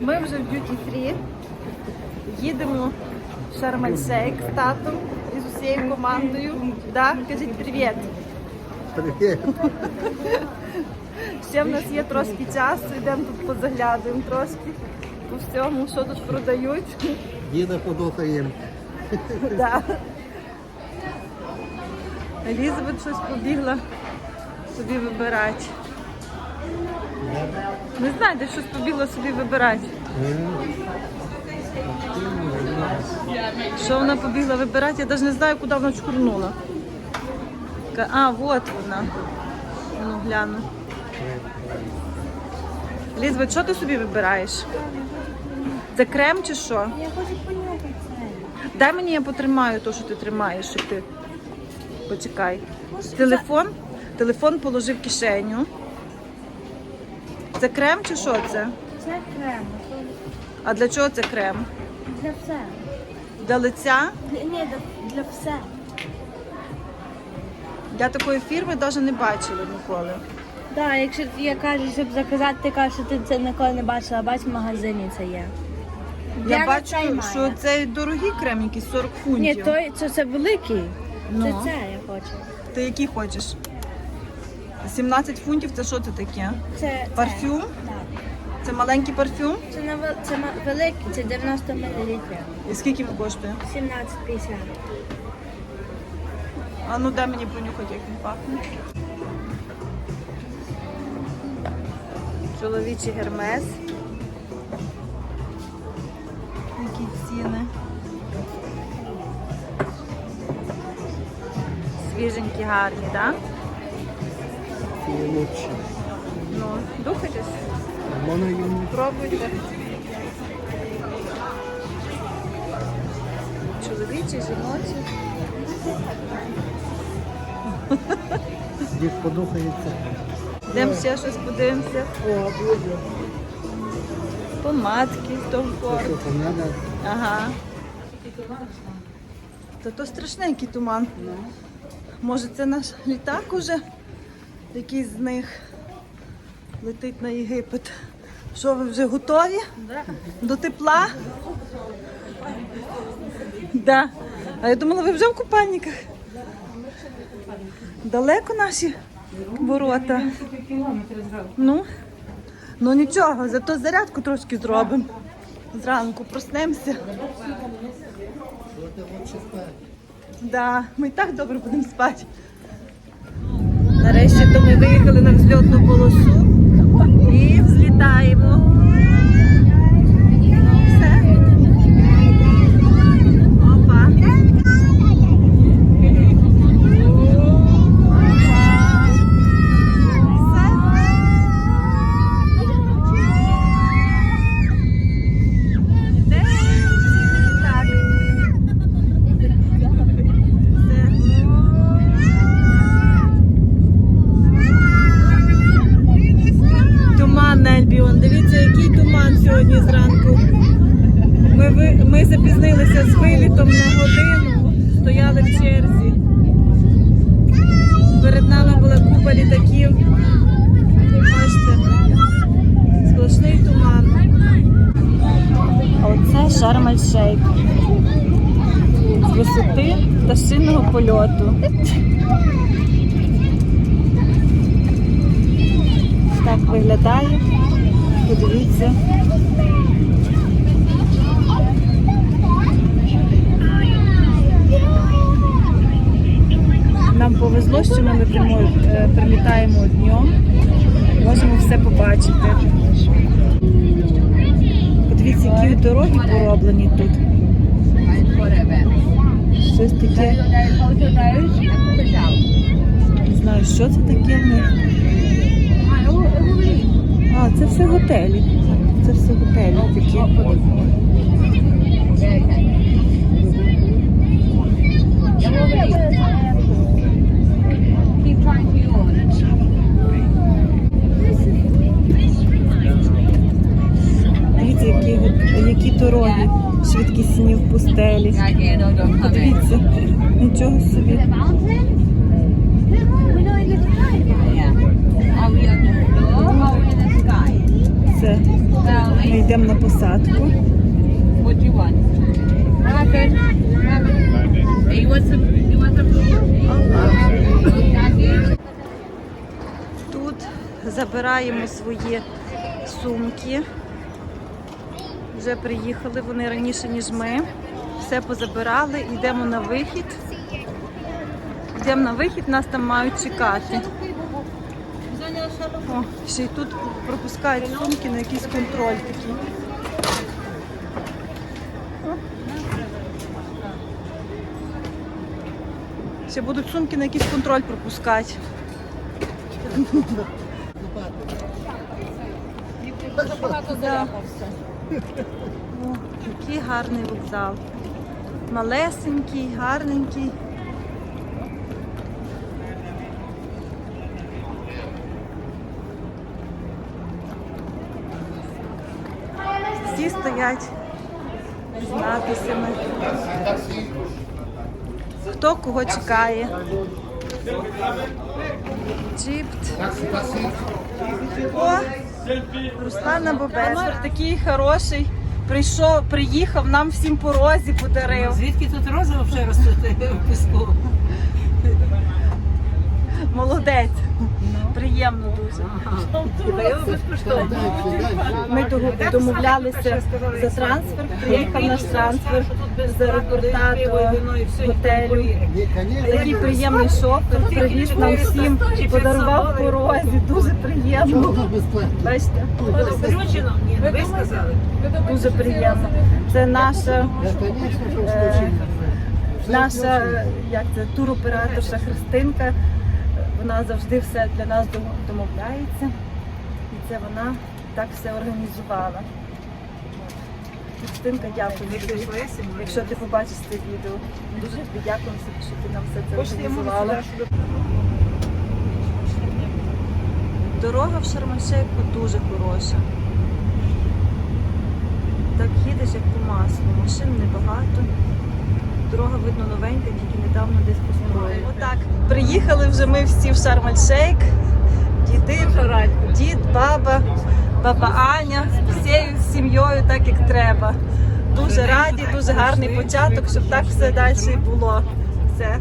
Ми вже в Duty Free. Їдемо в Шарм-ель-Шейх з татом і з усією командою. Да? Кажіть привіт. Привіт. Ще в нас є трошки часу, йдемо тут позаглядуємо трошки по всьому, що тут продають. Діда подохаємо. Да. Елізабет щось побігла собі вибирати. Не знаю, де щось собі вибирати. Що вона побігла вибирати? Я навіть не знаю, куди вона чкурнула. А, от вона. Ну, гляну. Лізбет, що ти собі вибираєш? Це крем чи що? Я хочу понюхати це. Дай мені я потримаю те, що ти тримаєш, щоб ти. Почекай. Телефон. Телефон положи в кишеню. Це крем чи що це? Це крем. А для чого це крем? Для все. Для лиця? Ні, для, для все. Я такої фірми навіть не бачила ніколи. Так, якщо я кажу, щоб заказати, ти кажеш, що ти це ніколи не бачила, бач, в магазині це є. Я Я бачу, цей що це дорогий крем, якийсь 40 фунтів. Ні, той, це, це великий. Ну. Це це я хочу. Ти який хочеш? 17 фунтів це що це таке? Це. Парфюм? Так. Це маленький парфюм? Це, на, вел- це ма- великий, це 90 мл. І скільки він коштує? 17,50. А ну дай мені понюхати, як він пахне. Чоловічий гермес. Які ціни. Свіженькі, гарні, так? Це є лучше. Ну, духайтесь, пробуйте. Чоловічі, жіночі. дід подохається. Йдемо ще щось подивимося. О, буде. Помадки, помада? Ага. Та то страшненький туман. Може це наш літак уже? Якийсь з них летить на Єгипет. Що ви вже готові? До тепла? Да. А я думала, ви вже в купальниках. Далеко наші ворота. Ну, ну нічого, зато зарядку трошки зробимо. Зранку проснемося. Да, ми і так добре будемо спати. Нарешті то ми виїхали на взльотну полосу і взлітаємо. Ну, все. Опа. Де цілий літак? Туман на Альбіон. Дивіться, який сьогодні зранку. Ми, ми запізнилися з вилітом на годину, стояли в черзі. Перед нами була купа літаків. Бачите, сплошний туман. Оце Шарм-ель-Шейх. З висоти пташиного польоту. Так виглядає. Подивіться. Нам повезло, що ми прямо, е, прилітаємо днем. Можемо все побачити. Подивіться, які дороги пороблені тут. Щось таке. Не знаю, що це таке в них. А, це все готелі. Це все готелі такі. Дивіться, які, які дороги швидкісні в пустелі. Подивіться, нічого собі. Все, ми йдемо на посадку. Тут забираємо свої сумки. Вже приїхали вони раніше, ніж ми. Все позабирали, йдемо на вихід. Йдемо на вихід, нас там мають чекати. О, ще й тут пропускають сумки на якийсь контроль такий. Ще будуть сумки на якийсь контроль пропускати. Да. О, який гарний вокзал. Малесенький, гарненький. Всі стоять з надписями. Хто кого чекає. Джипт. О, Руслана Бобес. Такий хороший. Прийшов, приїхав, нам всім по розі подарив. Звідки тут рози взагалі ростуть в піску? Молодець. Приємно дуже. Ми домовлялися за трансфер. Приїхав наш трансфер з аеропорта готелю. Такий приємний шофер, привіз нам всім, подарував по розі. Дуже приємно. Бачите, ви сказали. дуже приємно. Це наша. Е, Наша як це туроператорша Христинка. Вона завжди все для нас домовляється. І це вона так все організувала. Христинка, дякую. Якщо ти побачиш це відео, дуже тобі дякую, що ти нам все це організувала. Дорога в Шармашейку дуже хороша. Так їдеш як по маслу, машин небагато. Дорога видно новенька, тільки недавно десь построєна. Отак. Приїхали вже ми всі в Шарм-Ель-Шейк. Діти, дід, баба, баба Аня, всією сім'єю, так як треба. Дуже раді, дуже гарний початок, щоб так все далі було. Все.